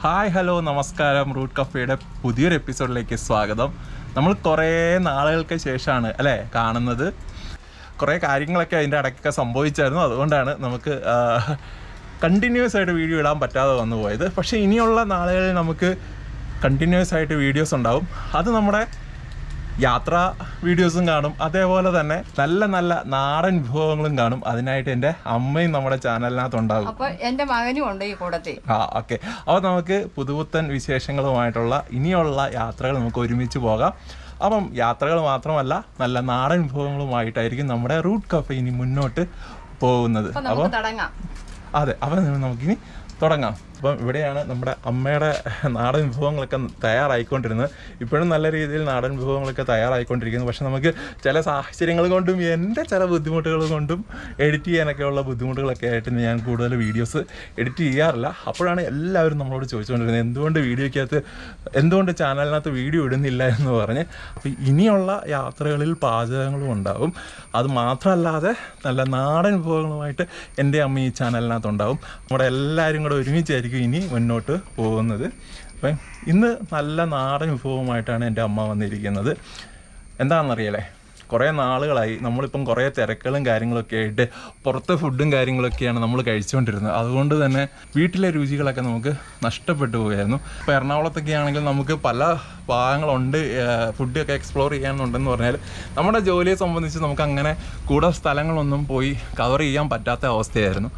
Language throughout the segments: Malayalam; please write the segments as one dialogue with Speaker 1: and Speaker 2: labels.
Speaker 1: ഹായ് ഹലോ നമസ്കാരം. റൂട്ട് കഫേയുടെ പുതിയൊരു എപ്പിസോഡിലേക്ക് സ്വാഗതം. നമ്മൾ കുറേ നാളുകൾക്ക് ശേഷമാണ് അല്ലേ കാണുന്നത്. കുറേ കാര്യങ്ങളൊക്കെ അതിന്റെ ഇടയ്ക്കൊക്കെ സംഭവിച്ചായിരുന്നു. അതുകൊണ്ടാണ് നമുക്ക് കണ്ടിന്യൂസ് ആയിട്ട് വീഡിയോ ഇടാൻ പറ്റാതെ വന്നു പോയത് പക്ഷേ ഇനിയുള്ള നാളുകളിൽ നമുക്ക് കണ്ടിന്യൂസ് ആയിട്ട് വീഡിയോസ് ഉണ്ടാവും. അത് നമ്മുടെ യാത്രാ വീഡിയോസും കാണും. അതേപോലെ തന്നെ നല്ല നല്ല നാടൻ വിഭവങ്ങളും കാണും. അതിനായിട്ട് എന്റെ അമ്മയും നമ്മുടെ ചാനലിനകത്ത് ഉണ്ടാകും
Speaker 2: അപ്പൊ എന്റെ മകനും ഉണ്ട് ഈ കൂടത്തിൽ.
Speaker 1: ആ ഓക്കെ. അപ്പോൾ നമുക്ക് പുതുപുത്തൻ വിശേഷങ്ങളുമായിട്ടുള്ള ഇനിയുള്ള യാത്രകൾ നമുക്ക് ഒരുമിച്ച് പോകാം. അപ്പം യാത്രകൾ മാത്രമല്ല നല്ല നാടൻ വിഭവങ്ങളുമായിട്ടായിരിക്കും നമ്മുടെ റൂട്ട് കഫേ ഇനി മുന്നോട്ട് പോകുന്നത്.
Speaker 2: അപ്പൊ
Speaker 1: അപ്പോൾ അതെ അപ്പം നമുക്കിനി തുടങ്ങാം. അപ്പം ഇവിടെയാണ് നമ്മുടെ അമ്മയുടെ നാടൻ വിഭവങ്ങളൊക്കെ തയ്യാറായിക്കൊണ്ടിരുന്നത്. ഇപ്പോഴും നല്ല രീതിയിൽ നാടൻ വിഭവങ്ങളൊക്കെ തയ്യാറായിക്കൊണ്ടിരിക്കുന്നു. പക്ഷെ നമുക്ക് ചില സാഹചര്യങ്ങൾ കൊണ്ടും എന്റെ ചില ബുദ്ധിമുട്ടുകൾ കൊണ്ടും എഡിറ്റ് ചെയ്യാനൊക്കെയുള്ള ബുദ്ധിമുട്ടുകളൊക്കെ ആയിട്ട് ഞാൻ കൂടുതൽ വീഡിയോസ് എഡിറ്റ് ചെയ്യാറില്ല. അപ്പോഴാണ് എല്ലാവരും നമ്മളോട് ചോദിച്ചുകൊണ്ടിരുന്നത് എന്തുകൊണ്ട് വീഡിയോയ്ക്കകത്ത് എന്തുകൊണ്ട് ചാനലിനകത്ത് വീഡിയോ ഇടുന്നില്ല? എന്ന് പറഞ്ഞ്. അപ്പോൾ ഇനിയുള്ള യാത്രകളിൽ പാചകങ്ങളും ഉണ്ടാവും. അത് മാത്രമല്ലാതെ നല്ല നാടൻ വിഭവങ്ങളുമായിട്ട് എന്റെ അമ്മ ഈ ചാനലിനകത്ത് ഉണ്ടാവും നമ്മുടെ എല്ലാവരും കൂടെ ഒരുമിച്ചായിരിക്കും ഇനി മുന്നോട്ട് പോകുന്നത്. അപ്പം ഇന്ന് നല്ല നാടൻ വിഭവമായിട്ടാണ് എന്റെ അമ്മ വന്നിരിക്കുന്നത്. എന്താണെന്നറിയലേ? കുറേ നാളുകളായി നമ്മളിപ്പം കുറേ തിരക്കുകളും കാര്യങ്ങളൊക്കെ ആയിട്ട് പുറത്തെ ഫുഡും കാര്യങ്ങളൊക്കെയാണ് നമ്മൾ കഴിച്ചുകൊണ്ടിരുന്നത്. അതുകൊണ്ട് തന്നെ വീട്ടിലെ രുചികളൊക്കെ നമുക്ക് നഷ്ടപ്പെട്ടു പോയായിരുന്നു. ഇപ്പോൾ എറണാകുളത്തൊക്കെ ആണെങ്കിൽ നമുക്ക് പല ഭാഗങ്ങളുണ്ട് ഫുഡൊക്കെ എക്സ്പ്ലോർ ചെയ്യാനുണ്ടെന്ന് പറഞ്ഞാൽ നമ്മുടെ ജോലിയെ സംബന്ധിച്ച് നമുക്ക് അങ്ങനെ കൂടുതൽ സ്ഥലങ്ങളൊന്നും പോയി കവർ ചെയ്യാൻ പറ്റാത്ത അവസ്ഥയായിരുന്നു.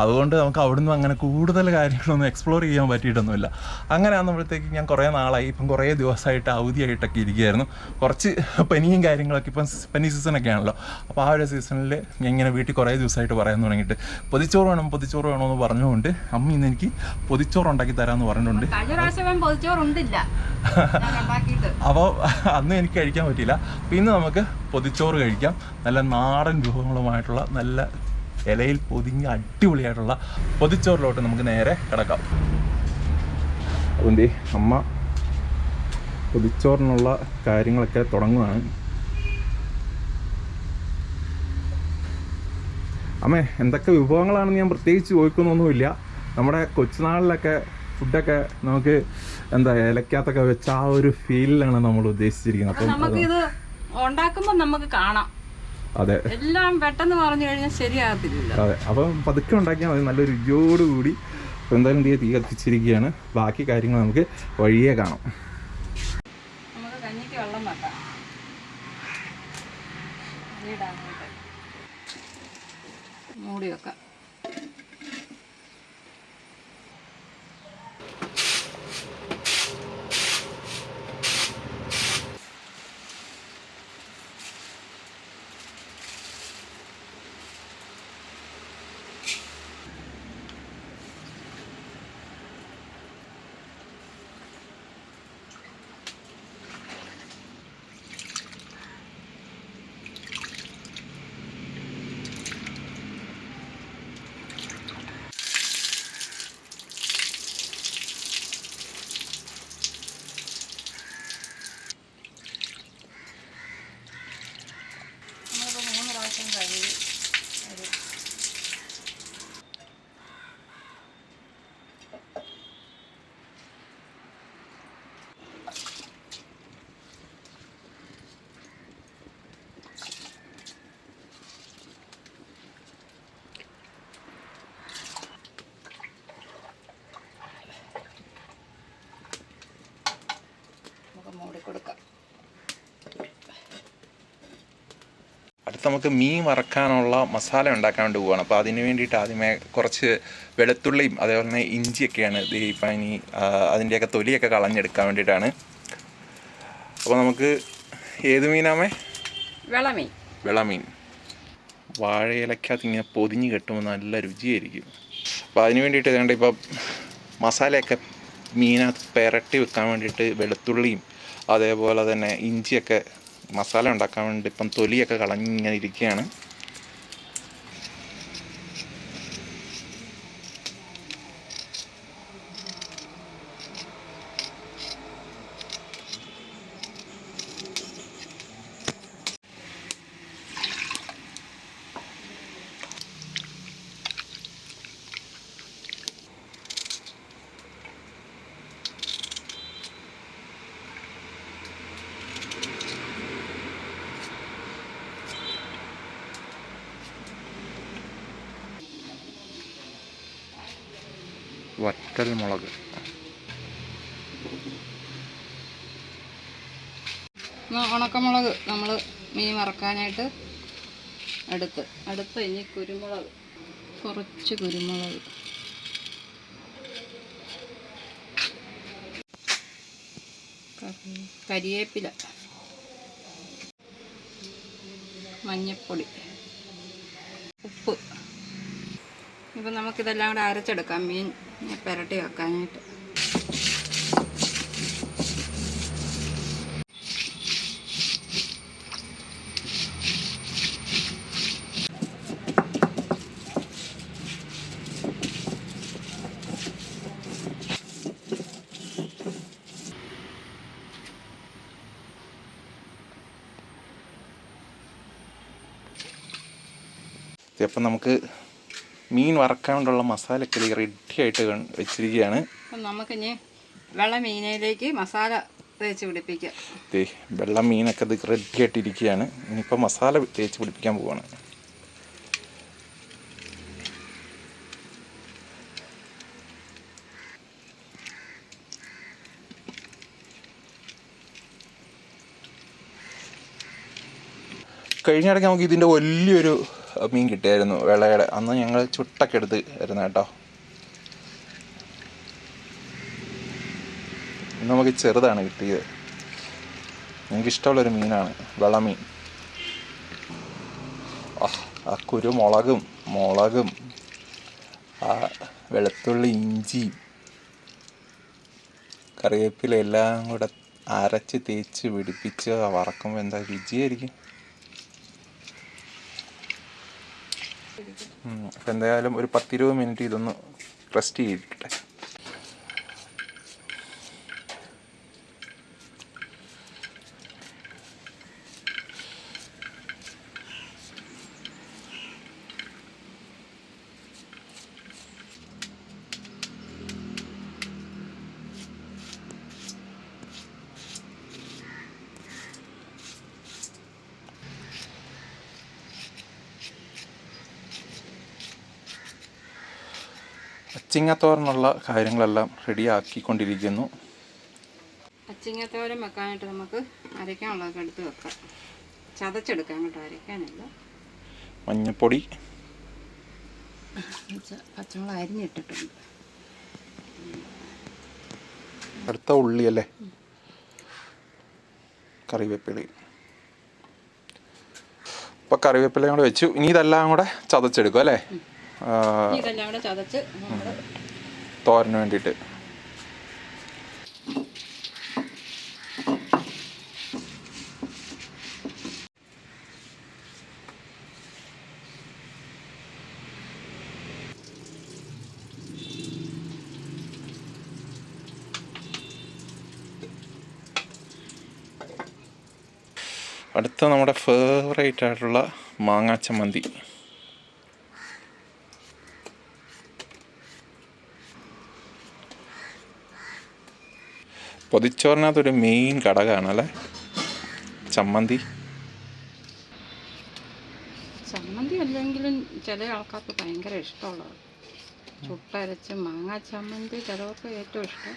Speaker 1: അതുകൊണ്ട് നമുക്ക് അവിടുന്ന് അങ്ങനെ കൂടുതൽ കാര്യങ്ങളൊന്നും എക്സ്പ്ലോർ ചെയ്യാൻ പറ്റിയിട്ടൊന്നുമില്ല. അങ്ങനെ ആകുമ്പോഴത്തേക്ക് ഞാൻ കുറേ നാളായി. ഇപ്പം കുറേ ദിവസമായിട്ട് അവധിയായിട്ടൊക്കെ ഇരിക്കുകയായിരുന്നു. കുറച്ച് പനിയും കാര്യങ്ങളൊക്കെ ഇപ്പം പനി സീസണൊക്കെ ആണല്ലോ അപ്പോൾ ആ ഒരു സീസണിൽ ഞാൻ ഇങ്ങനെ വീട്ടിൽ കുറേ ദിവസമായിട്ട് പറയാൻ തുടങ്ങിയിട്ട് പൊതിച്ചോറ് വേണം പൊതിച്ചോറ് എന്ന് പറഞ്ഞുകൊണ്ട് അമ്മ ഇന്ന് എനിക്ക് പൊതിച്ചോറ് ഉണ്ടാക്കി തരാമെന്ന് പറഞ്ഞിട്ടുണ്ട്. അപ്പോൾ അന്ന് എനിക്ക് കഴിക്കാൻ പറ്റിയില്ല. പിന്നെ നമുക്ക് പൊതിച്ചോറ് കഴിക്കാം. നല്ല നാടൻ വിഭവങ്ങളുമായിട്ടുള്ള നല്ല ഇലയിൽ പൊതിഞ്ഞ് അടിപൊളിയായിട്ടുള്ള പൊതിച്ചോറിലോട്ട് നമുക്ക് നേരെ കിടക്കാം. അതുകൊണ്ട് അമ്മ പൊതിച്ചോറിനുള്ള കാര്യങ്ങളൊക്കെ തുടങ്ങുകയാണ് അമ്മേ എന്തൊക്കെ വിഭവങ്ങളാണ് ഞാൻ പ്രത്യേകിച്ച് ചോദിക്കുന്നൊന്നുമില്ല. നമ്മുടെ കൊച്ചുനാളിലൊക്കെ ഫുഡൊക്കെ നമുക്ക് എന്താ ഇലക്കകത്തൊക്കെ വെച്ച ആ ഒരു ഫീലിലാണ് നമ്മൾ ഉദ്ദേശിച്ചിരിക്കുന്നത്. അപ്പം
Speaker 2: നമുക്ക് ഇത് ഉണ്ടാക്കുമ്പോ നമുക്ക് കാണാം.
Speaker 1: അതെ.
Speaker 2: എല്ലാം പെട്ടെന്ന് പറഞ്ഞു കഴിഞ്ഞാൽ ശരിയാകത്തില്ല
Speaker 1: അതെ. അപ്പം പതുക്കെ ഉണ്ടാക്കിയാൽ മതി. നല്ല രുചിയോടുകൂടി എന്തായാലും തീ തീ കത്തിച്ചിരിക്കുകയാണ്. ബാക്കി കാര്യങ്ങൾ നമുക്ക് വഴിയേ കാണാം.
Speaker 2: നമുക്ക് കഞ്ഞിക്ക് വെള്ളം വെക്കാം. മൂടി വെക്കാം നമ്മളിപ്പോൾ മൂന്ന് പ്രാവശ്യം കഴുകി ഒരു നമുക്ക് മൂടി കൊടുക്കാം
Speaker 1: അടുത്ത് നമുക്ക് മീൻ വറക്കാനുള്ള മസാല ഉണ്ടാക്കാൻ വേണ്ടി പോവുകയാണ് അപ്പോൾ അതിന് വേണ്ടിയിട്ട് ആദ്യമേ കുറച്ച് വെളുത്തുള്ളിയും അതേപോലെ തന്നെ ഇഞ്ചിയൊക്കെയാണ് ഇപ്പം ഇനി അതിന്റെയൊക്കെ തൊലിയൊക്കെ കളഞ്ഞെടുക്കാൻ വേണ്ടിയിട്ടാണ്. അപ്പോൾ നമുക്ക് ഏത് മീനാമേ?
Speaker 2: വിളമീൻ
Speaker 1: വെളമീൻ വാഴയിലക്കകത്ത് ഇങ്ങനെ പൊതിഞ്ഞ് കെട്ടുമ്പോൾ നല്ല രുചിയായിരിക്കും. അപ്പോൾ അതിന് വേണ്ടിയിട്ട് കണ്ട ഇപ്പം മസാലയൊക്കെ മീനകത്ത് പെരട്ടി വെക്കാൻ വേണ്ടിയിട്ട് വെളുത്തുള്ളിയും അതേപോലെ തന്നെ ഇഞ്ചിയൊക്കെ മസാല ഉണ്ടാക്കാൻ വേണ്ടി ഇപ്പം തൊലിയൊക്കെ കളഞ്ഞിങ്ങനെ ഇരിക്കുകയാണ്. വറ്റൽ മുളക്
Speaker 2: ഉണക്കമുളക് നമ്മൾ മീൻ വറക്കാനായിട്ട് എടുത്ത്. അടുത്ത് ഇനി കുരുമുളക് കുറച്ച് കുരുമുളക്. കരിയേപ്പില മഞ്ഞപ്പൊടി ഉപ്പ്. ഇപ്പം നമുക്കിതെല്ലാം കൂടെ അരച്ചെടുക്കാം. മീൻ പുരട്ടി വെക്കാനായിട്ട്.
Speaker 1: അപ്പം നമുക്ക് മീൻ വറക്കാൻ കൊണ്ടുള്ള മസാലക്കറി റെഡി ആയിട്ട് വെച്ചിരിക്കുകയാണ്
Speaker 2: നമുക്കിനി വെള്ള മീനിലേക്ക് മസാല തേച്ച് പിടിപ്പിക്കാം.
Speaker 1: ദേ വെള്ള മീനൊക്കെ ഇത് റെഡി ആയിട്ടിരിക്കുകയാണ് ഇനിയിപ്പോൾ മസാല തേച്ച് പിടിപ്പിക്കാൻ പോവാണ്. കഴിഞ്ഞ ഇടയ്ക്ക് നമുക്ക് ഇതിന്റെ വലിയൊരു മീൻ കിട്ടിയായിരുന്നു വെള്ളയുടെ അന്ന് ഞങ്ങൾ ചുട്ടൊക്കെ എടുത്ത് വരുന്ന കേട്ടോ. നമുക്ക് ചെറുതാണ് കിട്ടിയത്. എനിക്ക് ഇഷ്ടമുള്ളൊരു മീനാണ് വെള്ളമീൻ ആ കുരുമുളകും മുളകും ആ വെളുത്തുള്ളി ഇഞ്ചി കറിവേപ്പില എല്ലാം കൂടെ അരച്ച് തേച്ച് പിടിപ്പിച്ച് വറക്കുമ്പോൾ എന്താ രുചിയായിരിക്കും ഉം, അപ്പം എന്തായാലും ഒരു പത്തിരുപത് മിനിറ്റ് ഇതൊന്ന് റെസ്റ്റ് ചെയ്തിട്ടെ അച്ചിങ്ങത്തോറിനുള്ള കാര്യങ്ങളെല്ലാം റെഡിയാക്കിക്കൊണ്ടിരിക്കുന്നു.
Speaker 2: അച്ചിങ്ങത്തോരം വെക്കാനായിട്ട് നമുക്ക് അരയ്ക്കാനുള്ളതൊക്കെ എടുത്ത് വെക്കാം. ചതച്ചെടുക്കാം കേട്ടോ അരയ്ക്കാനല്ല.
Speaker 1: മഞ്ഞപ്പൊടി.
Speaker 2: പച്ച- പച്ചമുളക് അരിഞ്ഞിട്ടിട്ടുണ്ട്.
Speaker 1: അടുത്ത ഉള്ളി അല്ലേ? കറിവേപ്പില. അപ്പൊ കറിവേപ്പിലയും കൂടെ വെച്ചു. ഇനി ഇതെല്ലാം കൂടെ ചതച്ചെടുക്കും അല്ലേ?
Speaker 2: ഇതെല്ലാം കൂടെ ചതച്ച്
Speaker 1: തോരന് വേണ്ടിയിട്ട്. അടുത്ത നമ്മുടെ ഫേവറേറ്റ് ആയിട്ടുള്ള മാങ്ങാ പൊതിച്ചോറിനകത്തൊരു മെയിൻ ഘടകമാണ് അല്ലേ ചമ്മന്തി.
Speaker 2: ചമ്മന്തി അല്ലെങ്കിലും ചില ആൾക്കാർക്ക് ഭയങ്കര ഇഷ്ടമുള്ളതാണ്. ചുട്ടരച്ച് മാങ്ങ ചമ്മന്തി ചിലവർക്ക് ഏറ്റവും ഇഷ്ടം.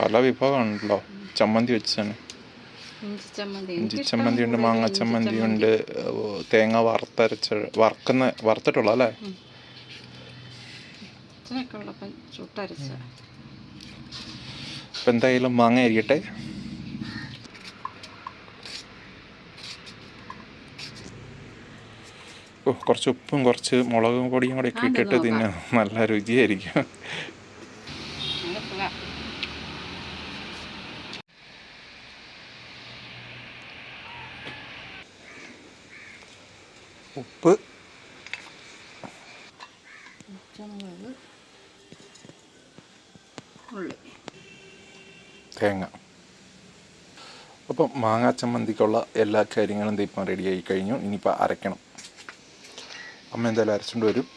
Speaker 1: പല വിഭവമാണല്ലോ. ചമ്മന്തി വെച്ചാണ്
Speaker 2: ഇഞ്ചി ചമ്മന്തി.
Speaker 1: ഉണ്ട് മാങ്ങ ചമ്മന്തി. ഉണ്ട് തേങ്ങ വറുത്തരച്ച വറുക്കുന്ന വറുത്തിട്ടുള്ള അല്ലേ
Speaker 2: ചുട്ടരച്ച.
Speaker 1: അപ്പം എന്തായാലും മാങ്ങ അരിയട്ടെ ഓ കുറച്ച് ഉപ്പും കുറച്ച് മുളകും പൊടിയും കൂടെ ഒക്കെ ഇട്ടിട്ട് തിന്നാൻ നല്ല രുചിയായിരിക്കും. ഉപ്പ്
Speaker 2: പച്ചമുളക് ഉള്ളി
Speaker 1: തേങ്ങ അപ്പം മാങ്ങാ ചമ്മന്തിക്കുള്ള എല്ലാ കാര്യങ്ങളും ഇപ്പം റെഡിയായി കഴിഞ്ഞു. ഇനിയിപ്പോൾ അരയ്ക്കണം. അമ്മ എന്തായാലും അരച്ചുകൊണ്ട് വരും.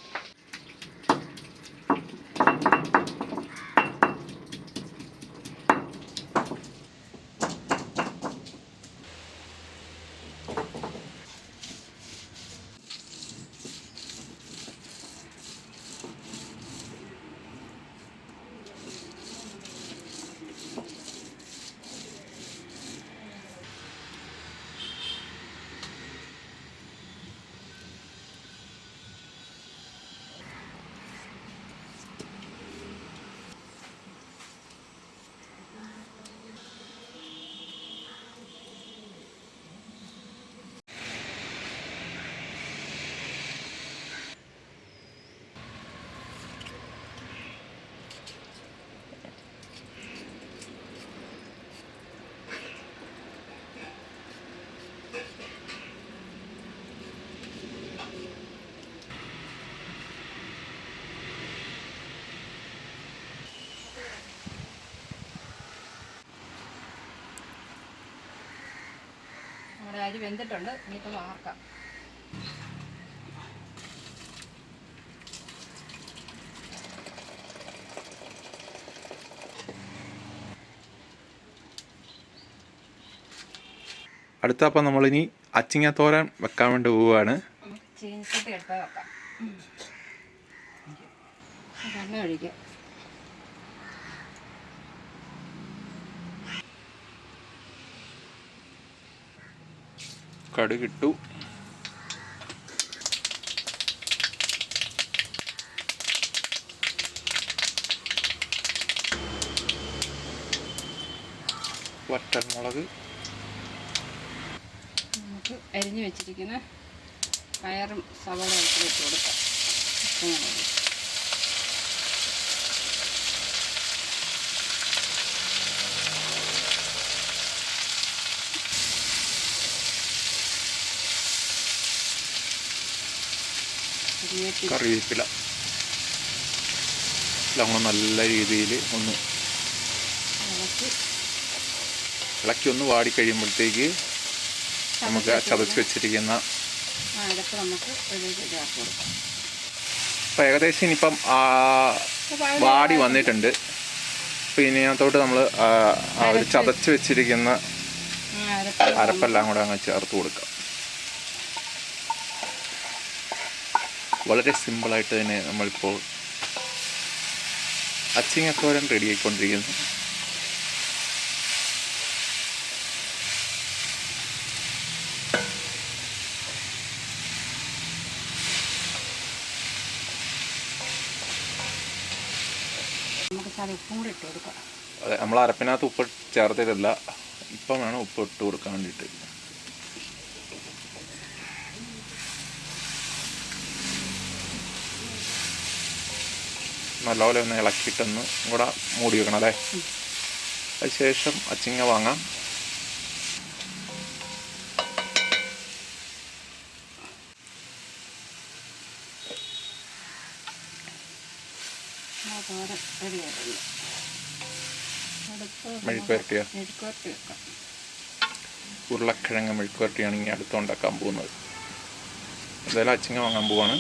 Speaker 2: അരി വെന്തിട്ടുണ്ട്. ഇനിയിപ്പോൾ വാർക്കാം.
Speaker 1: അടുത്ത അപ്പം നമ്മളിനി അച്ചിങ്ങത്തോരൻ വെക്കാൻ വേണ്ടി പോവുകയാണ്.
Speaker 2: ചീനച്ചട്ടി ചീനിച്ചട്ടി എടുത്ത് വെക്കാം. എണ്ണ ഒഴിക്കാം
Speaker 1: കടുകിട്ടു വറ്റൽമുളക്.
Speaker 2: നമുക്ക് അരിഞ്ഞു വെച്ചിരിക്കുന്ന പയറും സവാള ഇട്ട് കൊടുക്കാം.
Speaker 1: കറിവേപ്പില. നമ്മൾ നല്ല രീതിയിൽ ഒന്ന്
Speaker 2: ഇളക്കി.
Speaker 1: ഒന്ന് വാടി കഴിയുമ്പോഴത്തേക്ക് നമുക്ക് ചതച്ച് വെച്ചിരിക്കുന്ന അപ്പം ഏകദേശം ഇനിയിപ്പം ആ, വാടി വന്നിട്ടുണ്ട്. അപ്പം ഇതിനകത്തോട്ട് നമ്മൾ ചതച്ച് വെച്ചിരിക്കുന്ന അരപ്പെല്ലാം കൂടെ അങ്ങ് ചേർത്ത് കൊടുക്കാം. വളരെ സിമ്പിളായിട്ട് തന്നെ നമ്മളിപ്പോൾ അച്ചിങ്ങത്തോരൻ റെഡി ആയിക്കൊണ്ടിരിക്കുന്നു
Speaker 2: നമുക്ക് ചാടി ഉപ്പും കൂടി ഇട്ട് കൊടുക്കാം.
Speaker 1: അതെ നമ്മൾ അരപ്പിനകത്ത് ഉപ്പ് ചേർത്തിട്ടില്ല ഇപ്പം വേണം ഉപ്പ് ഇട്ട് കൊടുക്കാൻ വേണ്ടിയിട്ട്. നല്ലപോലെ ഒന്ന് ഇളക്കിയിട്ടൊന്ന് കൂടെ മൂടി വെക്കണം അല്ലേ? അതിനുശേഷം അച്ചിങ്ങ വാങ്ങാം. മെഴുക്കുവരട്ടിയോ? ഉരുളക്കിഴങ്ങ് മെഴുക്കുവരട്ടിയാണ് ഇനി അടുത്ത് ഉണ്ടാക്കാൻ പോകുന്നത്. എന്തായാലും അച്ചിങ്ങ വാങ്ങാൻ പോവാണ്.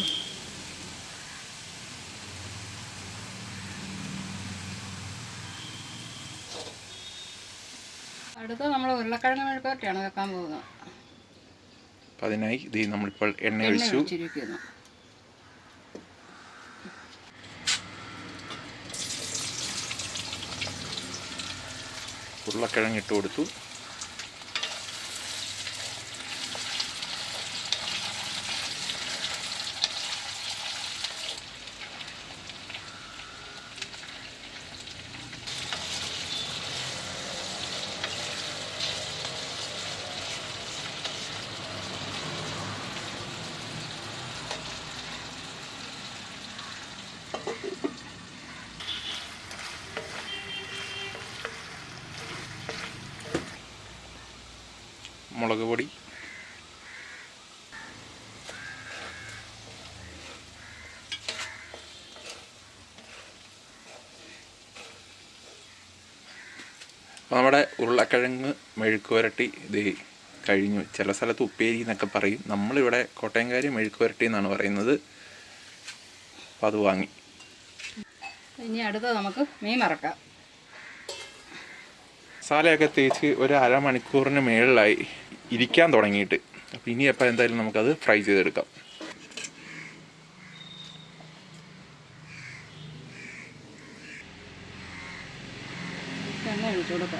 Speaker 2: അടുത്ത് നമ്മൾ ഉരുളക്കിഴങ്ങ് മെഴുക്കുവരട്ടിയാണ് വെക്കാൻ പോകുന്നത്.
Speaker 1: അപ്പം അതിനായി ഇത് നമ്മളിപ്പോൾ എണ്ണ ഒഴിച്ചു.
Speaker 2: ഒഴിച്ചിരിക്കുന്നു.
Speaker 1: ഉരുളക്കിഴങ്ങ് ഇട്ട് കൊടുത്തു. മുളക് പൊടി. നമ്മുടെ ഉരുളക്കിഴങ്ങ് മെഴുക്ക് പുരട്ടി ഇത് കഴിഞ്ഞു. ചില സ്ഥലത്ത് ഉപ്പേരി എന്നൊക്കെ പറയും. നമ്മളിവിടെ കോട്ടയംകാരി മെഴുക്ക് പുരട്ടി എന്നാണ് പറയുന്നത്. അപ്പം അത് വാങ്ങി.
Speaker 2: ഇനി അടുത്ത് നമുക്ക് മീൻ മറക്കാം
Speaker 1: മസാലയൊക്കെ തേച്ച് ഒരു അരമണിക്കൂറിന് മേളിലായി. ഇരിക്കാൻ തുടങ്ങിയിട്ട്. അപ്പോൾ ഇനി എപ്പോൾ എന്തായാലും നമുക്കത് ഫ്രൈ ചെയ്തെടുക്കാം.
Speaker 2: നമുക്ക്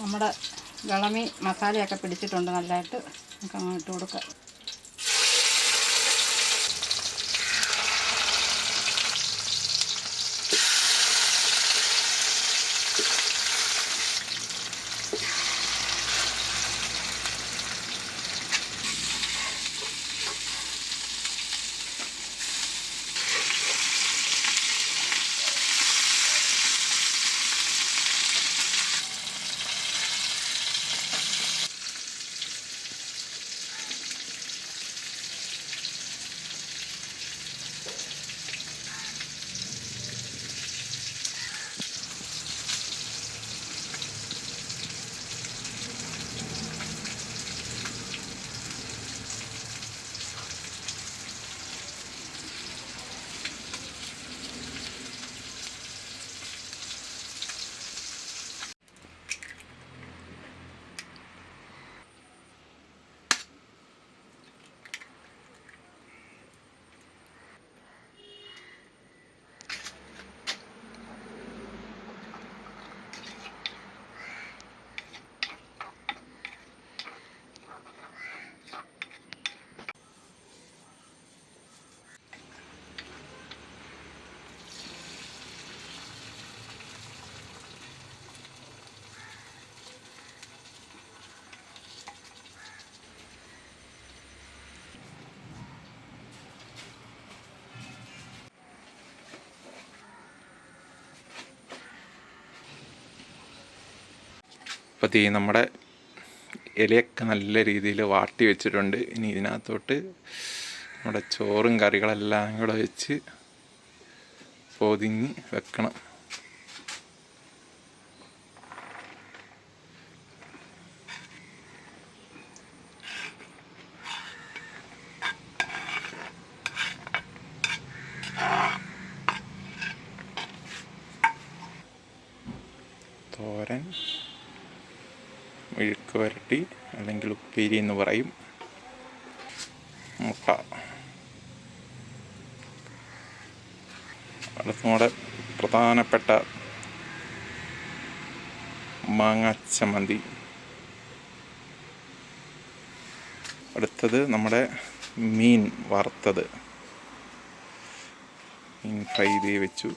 Speaker 2: നമ്മുടെ വിളമി മസാലയൊക്കെ പിടിച്ചിട്ടുണ്ട്. നല്ലതായിട്ട് നമുക്ക് അങ്ങോട്ട് കൊടുക്കാം.
Speaker 1: അപ്പോൾ തീ നമ്മുടെ ഇലയൊക്കെ നല്ല രീതിയിൽ വാട്ടി വെച്ചിട്ടുണ്ട്. ഇനി ഇതിനകത്തോട്ട് നമ്മുടെ ചോറും കറികളെല്ലാം കൂടെ വെച്ച് പൊതിഞ്ഞ് വെക്കണം. ഉപ്പേരി എന്ന് പറയും. മുട്ട. അടുത്ത നമ്മുടെ പ്രധാനപ്പെട്ട മാങ്ങ ചമ്മന്തി. അടുത്തത് നമ്മുടെ മീൻ വറുത്തത്. മീൻ ഫ്രൈ ചെയ്ത് വെച്ചു.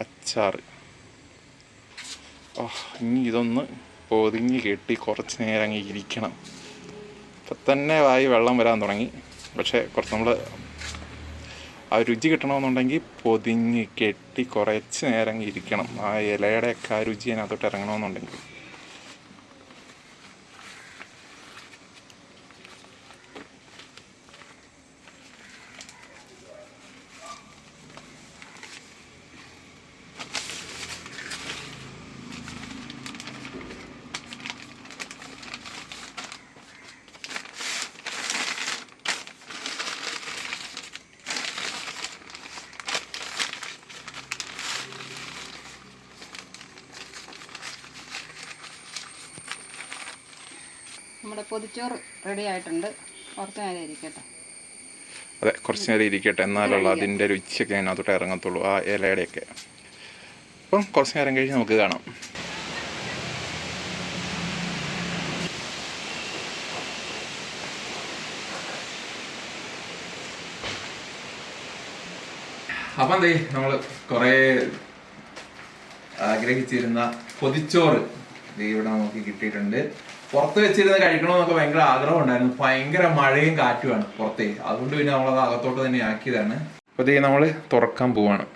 Speaker 1: അച്ചാർ ഇനി ഇതൊന്ന് പൊതിഞ്ഞ് കെട്ടി കുറച്ച് നേരം അങ്ങ് ഇരിക്കണം. ഇപ്പം തന്നെ വായി വെള്ളം വരാൻ തുടങ്ങി. പക്ഷേ കുറച്ച് നമ്മൾ ആ രുചി കിട്ടണമെന്നുണ്ടെങ്കിൽ പൊതിഞ്ഞ് കെട്ടി കുറച്ച് നേരം ഇരിക്കണം. ആ ഇലയുടെയൊക്കെ ആ രുചി അതിനകത്തോട്ട് ഇറങ്ങണമെന്നുണ്ടെങ്കിൽ.
Speaker 2: നമ്മുടെ പൊതിച്ചോറ് റെഡി ആയിട്ടുണ്ട്. കുറച്ച് നേരം ഇരിക്കട്ടെ.
Speaker 1: അതെ കുറച്ച് നേരം ഇരിക്കട്ടെ. എന്നാലുള്ള അതിന്റെ രുചിയൊക്കെ അതിനകത്തോട്ട് ഇറങ്ങത്തുള്ളൂ ആ ഇലയുടെയൊക്കെ. അപ്പം കുറച്ച് നേരം കഴിഞ്ഞ് നമുക്ക് കാണാം. അപ്പം എന്തേ നമ്മൾ കുറേ ആഗ്രഹിച്ചിരുന്ന പൊതിച്ചോറ് ദേ ഇവിടെ നമുക്ക് കിട്ടിയിട്ടുണ്ട്. പുറത്ത് വെച്ചിരുന്ന് കഴിക്കണമെന്നൊക്കെ ഭയങ്കര ആഗ്രഹം ഉണ്ടായിരുന്നു ഭയങ്കര മഴയും കാറ്റുമാണ് പുറത്തേ. അതുകൊണ്ട് പിന്നെ നമ്മളത് അകത്തോട്ട് തന്നെ ആക്കിയതാണ്. അപ്പോൾ ദേ നമ്മൾ തുറക്കാൻ പോവാണ്.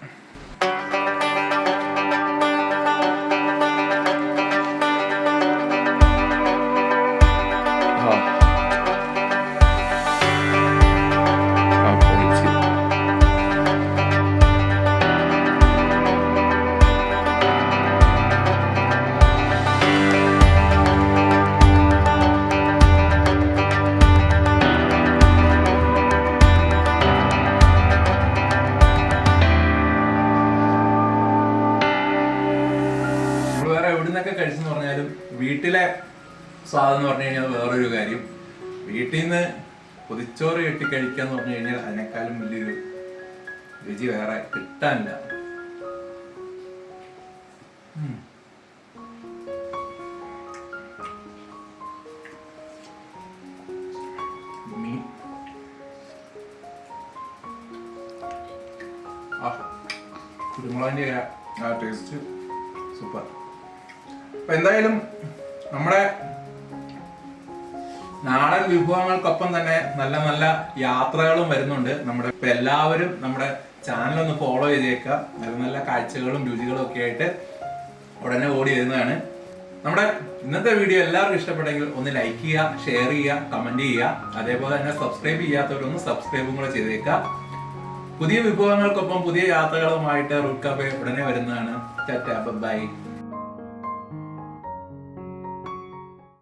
Speaker 1: സ്വാദം എന്ന് പറഞ്ഞു കഴിഞ്ഞാൽ വേറൊരു കാര്യം. വീട്ടിൽ നിന്ന് പൊതിച്ചോറ് കെട്ടി കഴിക്കാന്ന് പറഞ്ഞു കഴിഞ്ഞാൽ അതിനേക്കാളും വലിയൊരു രുചി വേറെ കിട്ടാനില്ല. കുരുമുളകിന്റെ ആ ടേസ്റ്റ് സൂപ്പർ. അപ്പൊ എന്തായാലും നമ്മുടെ നാടൻ വിഭവങ്ങൾക്കൊപ്പം തന്നെ നല്ല നല്ല യാത്രകളും വരുന്നുണ്ട്. നമ്മുടെ ഇപ്പൊ എല്ലാവരും നമ്മുടെ ചാനൽ ഒന്ന് ഫോളോ ചെയ്തേക്കുക. നല്ല നല്ല കാഴ്ചകളും രുചികളും ഒക്കെ ആയിട്ട് ഉടനെ ഓടി വരുന്നതാണ്. നമ്മുടെ ഇന്നത്തെ വീഡിയോ എല്ലാവർക്കും ഇഷ്ടപ്പെട്ടെങ്കിൽ ഒന്ന് ലൈക്ക് ചെയ്യുക ഷെയർ ചെയ്യുക കമന്റ് ചെയ്യുക. അതേപോലെ തന്നെ സബ്സ്ക്രൈബ് ചെയ്യാത്തവരൊന്ന് സബ്സ്ക്രൈബും കൂടെ ചെയ്തേക്കുക. പുതിയ വിഭവങ്ങൾക്കൊപ്പം പുതിയ യാത്രകളുമായിട്ട് റൂട്ട് കഫേ ഉടനെ വരുന്നതാണ്. ബൈ